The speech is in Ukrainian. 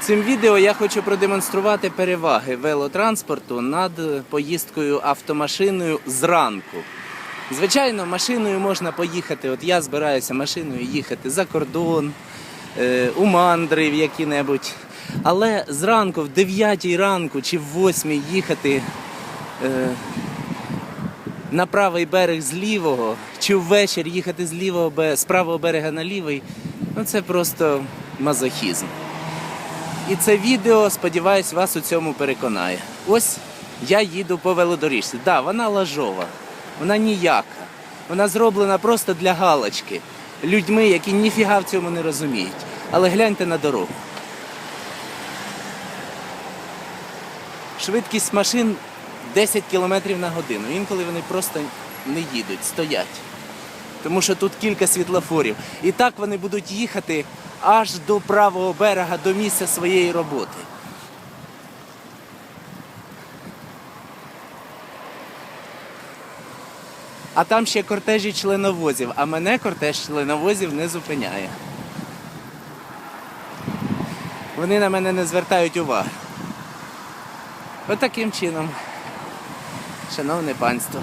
Цим відео я хочу продемонструвати переваги велотранспорту над поїздкою автомашиною зранку. Звичайно, машиною можна поїхати. От я збираюся машиною їхати за кордон, е, у мандри в які-небудь. Але зранку, в 9 ранку чи в 8 їхати е, на правий берег з лівого, чи ввечері їхати з лівого з правого берега на лівий, ну це просто мазохізм. І це відео, сподіваюсь, вас у цьому переконає. Ось я їду по велодоріжці. Так, да, вона лажова, вона ніяка. Вона зроблена просто для галочки. Людьми, які ніфіга в цьому не розуміють. Але гляньте на дорогу. Швидкість машин 10 км на годину. Інколи вони просто не їдуть, стоять. Тому що тут кілька світлофорів. І так вони будуть їхати аж до правого берега, до місця своєї роботи. А там ще кортежі членовозів, а мене кортеж членовозів не зупиняє. Вони на мене не звертають уваги. Отаким чином, шановне панство.